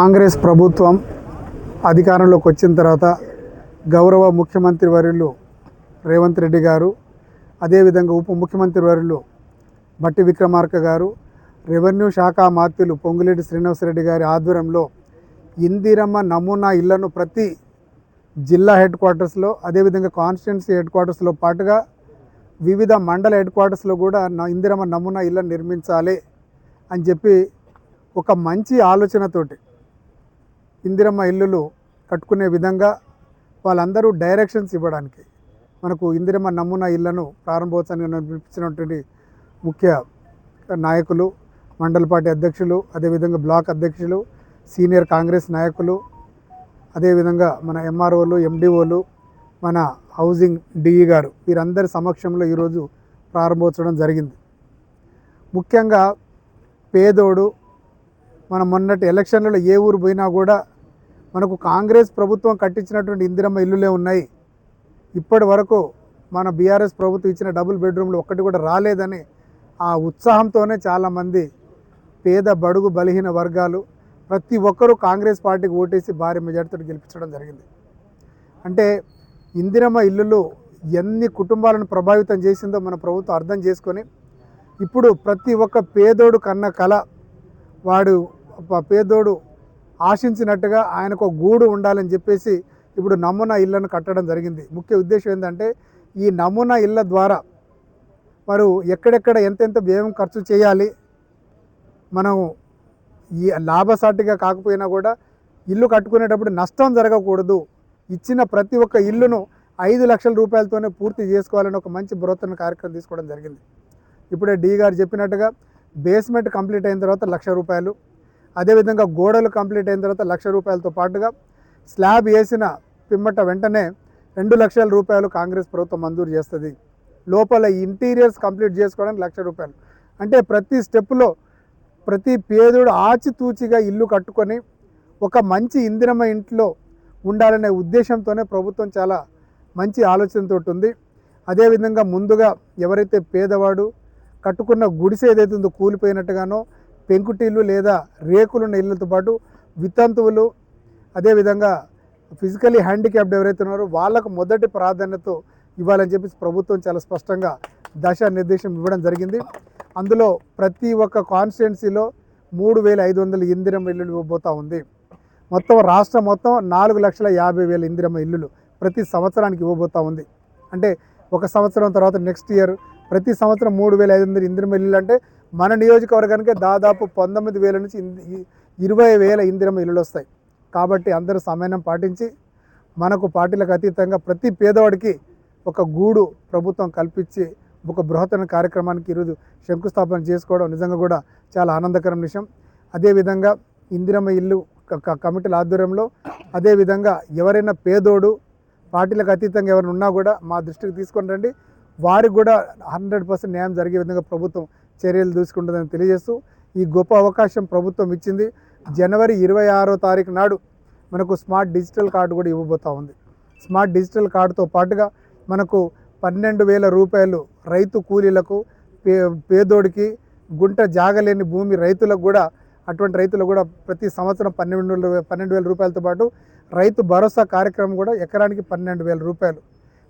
కాంగ్రెస్ ప్రభుత్వం అధికారంలోకి వచ్చిన తర్వాత గౌరవ ముఖ్యమంత్రి వర్యులు రేవంత్ రెడ్డి గారు అదేవిధంగా ఉప ముఖ్యమంత్రి వర్యులు బట్టి విక్రమార్క గారు రెవెన్యూ శాఖ మాత్యులు పొంగులేటి శ్రీనివాసరెడ్డి గారి ఆధ్వర్యంలో ఇందిరమ్మ నమూనా ఇళ్ళను ప్రతి జిల్లా హెడ్ క్వార్టర్స్లో అదేవిధంగా కాన్స్టిట్యున్సీ హెడ్ క్వార్టర్స్లో పాటుగా వివిధ మండల హెడ్ క్వార్టర్స్లో కూడా నా ఇందిరమ్మ నమూనా ఇళ్ళను నిర్మించాలి అని చెప్పి ఒక మంచి ఆలోచనతోటి ఇందిరమ్మ ఇల్లులు కట్టుకునే విధంగా వాళ్ళందరూ డైరెక్షన్స్ ఇవ్వడానికి. మనకు ఇందిరమ్మ నమూనా ఇళ్ళను ప్రారంభోత్సవానికి నిర్మించినటువంటి ముఖ్య నాయకులు మండల పార్టీ అధ్యక్షులు అదేవిధంగా బ్లాక్ అధ్యక్షులు సీనియర్ కాంగ్రెస్ నాయకులు అదేవిధంగా మన ఎంఆర్ఓలు ఎండిఓలు మన హౌసింగ్ డిఈ గారు వీరందరి సమక్షంలో ఈరోజు ప్రారంభోత్సవం జరిగింది. ముఖ్యంగా పేదోడు మనం మొన్నటి ఎలక్షన్లలో ఏ ఊరు పోయినా కూడా మనకు కాంగ్రెస్ ప్రభుత్వం కట్టించినటువంటి ఇందిరమ్మ ఇల్లులే ఉన్నాయి. ఇప్పటి వరకు మన బీఆర్ఎస్ ప్రభుత్వం ఇచ్చిన డబుల్ బెడ్రూమ్లు ఒక్కటి కూడా రాలేదని ఆ ఉత్సాహంతోనే చాలామంది పేద బడుగు బలహీన వర్గాలు ప్రతి ఒక్కరూ కాంగ్రెస్ పార్టీకి ఓటేసి భారీ మెజార్టీతో గెలిపించడం జరిగింది. అంటే ఇందిరమ్మ ఇల్లులు ఎన్ని కుటుంబాలను ప్రభావితం చేసిందో మన ప్రభుత్వం అర్థం చేసుకొని ఇప్పుడు ప్రతి ఒక్క పేదోడు కన్న కళ వాడు పేదోడు ఆశించినట్టుగా ఆయనకు గూడు ఉండాలని చెప్పేసి ఇప్పుడు నమూనా ఇళ్ళను కట్టడం జరిగింది. ముఖ్య ఉద్దేశం ఏంటంటే ఈ నమూనా ఇళ్ళ ద్వారా వారు ఎక్కడెక్కడ ఎంతెంత వ్యయం ఖర్చు చేయాలి మనం ఈ లాభసాటిగా కాకపోయినా కూడా ఇల్లు కట్టుకునేటప్పుడు నష్టం జరగకూడదు ఇచ్చిన ప్రతి ఒక్క ఇల్లును ఐదు లక్షల రూపాయలతోనే పూర్తి చేసుకోవాలని ఒక మంచి బ్రోతన కార్యక్రమం తీసుకోవడం జరిగింది. ఇప్పుడే డి గారు చెప్పినట్టుగా బేస్మెంట్ కంప్లీట్ అయిన తర్వాత లక్ష రూపాయలు అదేవిధంగా గోడలు కంప్లీట్ అయిన తర్వాత లక్ష రూపాయలతో పాటుగా స్లాబ్ వేసిన పిమ్మట వెంటనే రెండు లక్షల రూపాయలు కాంగ్రెస్ ప్రభుత్వం మంజూరు చేస్తుంది. లోపల ఇంటీరియర్స్ కంప్లీట్ చేసుకోవడానికి లక్ష రూపాయలు. అంటే ప్రతి స్టెప్లో ప్రతి పేదోడు ఆచితూచిగా ఇల్లు కట్టుకొని ఒక మంచి ఇందిరమ ఇంట్లో ఉండాలనే ఉద్దేశంతోనే ప్రభుత్వం చాలా మంచి ఆలోచనతో ఉంది అదేవిధంగా ముందుగా ఎవరైతే పేదవాడు కట్టుకున్న గుడిసె ఏదైతే ఉందో కూలిపోయినట్టుగానో పెంకుటిల్లు లేదా రేకులున్న ఇళ్ళతో పాటు వితంతువులు అదేవిధంగా ఫిజికలీ హ్యాండిక్యాప్డ్ ఎవరైతే ఉన్నారో వాళ్ళకు మొదటి ప్రాధాన్యత ఇవ్వాలని చెప్పేసి ప్రభుత్వం చాలా స్పష్టంగా దశ నిర్దేశం ఇవ్వడం జరిగింది. అందులో ప్రతి ఒక్క కాన్స్టిట్యున్సీలో మూడు వేల ఐదు వందల ఇందిరమ్మ ఇల్లులు ఇవ్వబోతా ఉంది. మొత్తం రాష్ట్రం మొత్తం నాలుగు లక్షల యాభై వేల ఇందిరమ్మ ఇల్లులు ప్రతి సంవత్సరానికి ఇవ్వబోతా ఉంది. అంటే ఒక సంవత్సరం తర్వాత నెక్స్ట్ ఇయర్ ప్రతి సంవత్సరం మూడు వేల ఐదు వందల ఇందిరమ్మ ఇల్లులు అంటే మన నియోజకవర్గానికి దాదాపు పంతొమ్మిది వేల నుంచి ఇరవై వేల ఇందిరమ్మ ఇల్లులు వస్తాయి. కాబట్టి అందరూ సమన్వయం పాటించి మనకు పార్టీలకు అతీతంగా ప్రతి పేదవాడికి ఒక గూడు ప్రభుత్వం కల్పించి ఒక బృహత్తర కార్యక్రమానికి ఈరోజు శంకుస్థాపన చేసుకోవడం నిజంగా కూడా చాలా ఆనందకరం విషయం. అదేవిధంగా ఇందిరమ్మ ఇల్లు క- కమిటీల ఆధ్వర్యంలో అదేవిధంగా ఎవరైనా పేదోడు పార్టీలకు అతీతంగా ఎవరైనా ఉన్నా కూడా మా దృష్టికి తీసుకొని రండి. వారికి కూడా హండ్రెడ్ పర్సెంట్ న్యాయం జరిగే విధంగా ప్రభుత్వం చర్యలు తీసుకుంటుందని తెలియజేస్తూ ఈ గొప్ప అవకాశం ప్రభుత్వం ఇచ్చింది. జనవరి ఇరవై ఆరో తారీఖు నాడు మనకు స్మార్ట్ డిజిటల్ కార్డు కూడా ఇవ్వబోతా ఉంది. స్మార్ట్ డిజిటల్ కార్డుతో పాటుగా మనకు పన్నెండు వేల రూపాయలు రైతు కూలీలకు పే పేదోడికి గుంట జాగలేని భూమి రైతులకు కూడా అటువంటి రైతులకు కూడా ప్రతి సంవత్సరం పన్నెండు వేల పన్నెండు వేల రూపాయలతో పాటు రైతు భరోసా కార్యక్రమం కూడా ఎకరానికి పన్నెండు వేల రూపాయలు.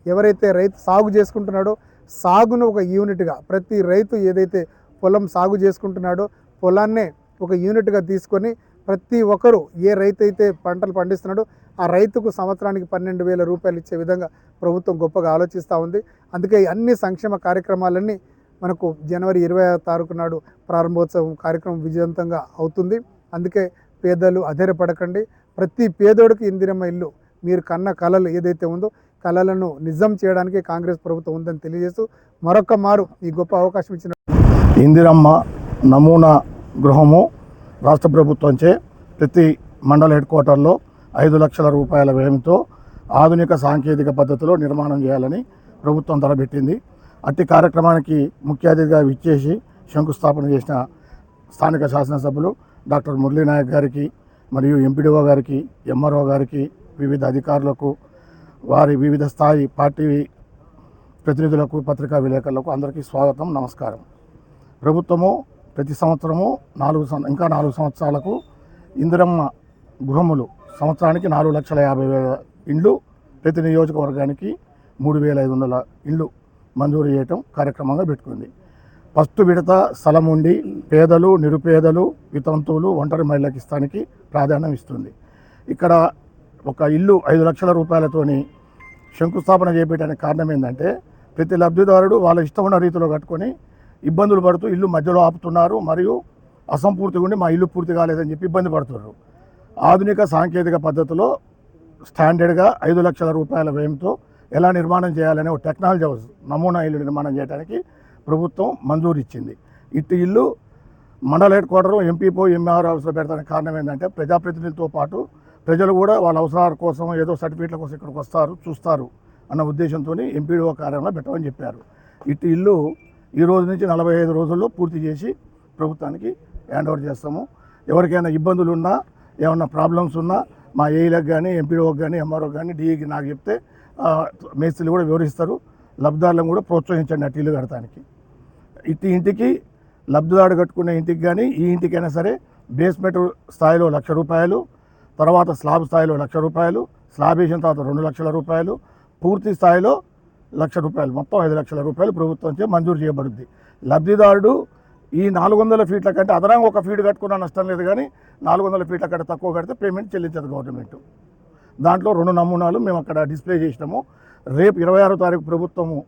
ఎవరైతే రైతు సాగు చేసుకుంటున్నాడో సాగును ఒక యూనిట్గా ప్రతి రైతు ఏదైతే పొలం సాగు చేసుకుంటున్నాడో పొలాన్నే ఒక యూనిట్గా తీసుకొని ప్రతి ఒక్కరూ ఏ రైతు అయితే పంటలు పండిస్తున్నాడో ఆ రైతుకు సంవత్సరానికి పన్నెండు వేల రూపాయలు ఇచ్చే విధంగా ప్రభుత్వం గొప్పగా ఆలోచిస్తూ ఉంది. అందుకే అన్ని సంక్షేమ కార్యక్రమాలన్నీ మనకు జనవరి ఇరవై తారీఖు నాడు ప్రారంభోత్సవం కార్యక్రమం విజయవంతంగా అవుతుంది. అందుకే పేదలు అధైర్యపడకండి. ప్రతి పేదోడికి ఇందిరమ్మ ఇల్లు మీరు కన్న కళలు ఏదైతే ఉందో కళలను నిజం చేయడానికి కాంగ్రెస్ ప్రభుత్వం ఉందని తెలియజేస్తూ మరొక మారు ఈ గొప్ప అవకాశం ఇచ్చిన ఇందిరమ్మ నమూనా గృహము రాష్ట్ర ప్రభుత్వంచే ప్రతి మండల హెడ్ క్వార్టర్లో ఐదు లక్షల రూపాయల వ్యయంతో ఆధునిక సాంకేతిక పద్ధతిలో నిర్మాణం చేయాలని ప్రభుత్వం తలబెట్టింది అట్టి కార్యక్రమానికి ముఖ్య అతిథిగా విచ్చేసి శంకుస్థాపన చేసిన స్థానిక శాసనసభ్యులు డాక్టర్ మురళీనాయక్ గారికి మరియు ఎంపీడీఓ గారికి ఎంఆర్ఓ గారికి వివిధ అధికారులకు వారి వివిధ స్థాయి పార్టీ ప్రతినిధులకు పత్రికా విలేకరులకు అందరికీ స్వాగతం నమస్కారం. ప్రభుత్వము ప్రతి సంవత్సరము నాలుగు ఇంకా నాలుగు సంవత్సరాలకు ఇందిరమ్మ గృహములు. సంవత్సరానికి నాలుగు లక్షల యాభై వేల ఇండ్లు ప్రతి నియోజకవర్గానికి మూడు వేల ఐదు వందల ఇండ్లు మంజూరు చేయటం కార్యక్రమంగా పెట్టుకుంది. ఫస్ట్ విడత స్థలం ఉండి పేదలు నిరుపేదలు వితంతువులు ఒంటరి మహిళలకు ఇస్తానికి ప్రాధాన్యం ఇస్తుంది. ఇక్కడ ఒక ఇల్లు ఐదు లక్షల రూపాయలతోని శంకుస్థాపన చేయడానికి కారణం ఏంటంటే ప్రతి లబ్ధిదారుడు వాళ్ళ ఇష్టం ఉన్న రీతిలో కట్టుకొని ఇబ్బందులు పడుతూ ఇల్లు మధ్యలో ఆపుతున్నారు మరియు అసంపూర్తిగా ఉండి మా ఇల్లు పూర్తి కాలేదని చెప్పి ఇబ్బంది పడుతున్నారు. ఆధునిక సాంకేతిక పద్ధతిలో స్టాండర్డ్గా ఐదు లక్షల రూపాయల వ్యయంతో ఎలా నిర్మాణం చేయాలనే ఒక టెక్నాలజీ హౌస్ నమూనా ఇల్లు నిర్మాణం చేయడానికి ప్రభుత్వం మంజూరు ఇచ్చింది. ఇటు ఇల్లు మండల హెడ్ క్వార్టర్ ఎంపీపో ఎంఆర్ హౌస్లో పెడతానికి కారణం ఏంటంటే ప్రజాప్రతినిధులతో పాటు ప్రజలు కూడా వాళ్ళ అవసరాల కోసం ఏదో సర్టిఫికేట్ల కోసం ఇక్కడికి వస్తారు చూస్తారు అన్న ఉద్దేశంతో ఎంపీడీఓ కార్యాలయంలో పెట్టమని చెప్పారు. ఇటు ఇల్లు ఈ రోజు నుంచి నలభై ఐదు రోజుల్లో పూర్తి చేసి ప్రభుత్వానికి హ్యాండ్ ఓవర్ చేస్తాము. ఎవరికైనా ఇబ్బందులు ఉన్నా ఏమన్నా ప్రాబ్లమ్స్ ఉన్నా మా ఏఈలకు కానీ ఎంపీడీఓకి కానీ ఎంఆర్ఓకి కానీ డిఈకి నాకు చెప్తే ఆ, మేస్త్రీలు కూడా వివరిస్తారు. లబ్ధిదారులను కూడా ప్రోత్సహించండి అటు ఇల్లు కడటానికి ఇటు ఇంటికి లబ్ధిదారు కట్టుకునే ఇంటికి కానీ ఈ ఇంటికైనా సరే బేస్మెంట్ స్థాయిలో లక్ష రూపాయలు తర్వాత స్లాబ్ స్థాయిలో లక్ష రూపాయలు స్లాబ్ వేసిన తర్వాత రెండు లక్షల రూపాయలు పూర్తి స్థాయిలో లక్ష రూపాయలు మొత్తం ఐదు లక్షల రూపాయలు ప్రభుత్వంచే మంజూరు చేయబడుద్ది. లబ్ధిదారుడు ఈ నాలుగు వందల ఫీట్ల కంటే అదనంగా ఒక ఫీట్ కట్టుకున్నా నష్టం లేదు కానీ నాలుగు వందల ఫీట్ల కంటే తక్కువ కడితే పేమెంట్ చెల్లించదు గవర్నమెంట్. దాంట్లో రెండు నమూనాలు మేము అక్కడ డిస్ప్లే చేసినాము. రేపు ఇరవై ఆరో తారీఖు ప్రభుత్వము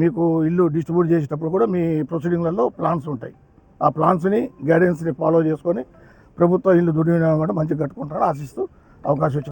మీకు ఇల్లు డిస్ట్రిబ్యూట్ చేసేటప్పుడు కూడా మీ ప్రొసీడింగ్లలో ప్లాన్స్ ఉంటాయి. ఆ ప్లాన్స్ని గైడెన్స్ని ఫాలో చేసుకొని ప్రభుత్వ ఇల్లు దుర్వినియోగం కూడా మంచిగా కట్టుకుంటారని ఆశిస్తూ అవకాశం వచ్చింది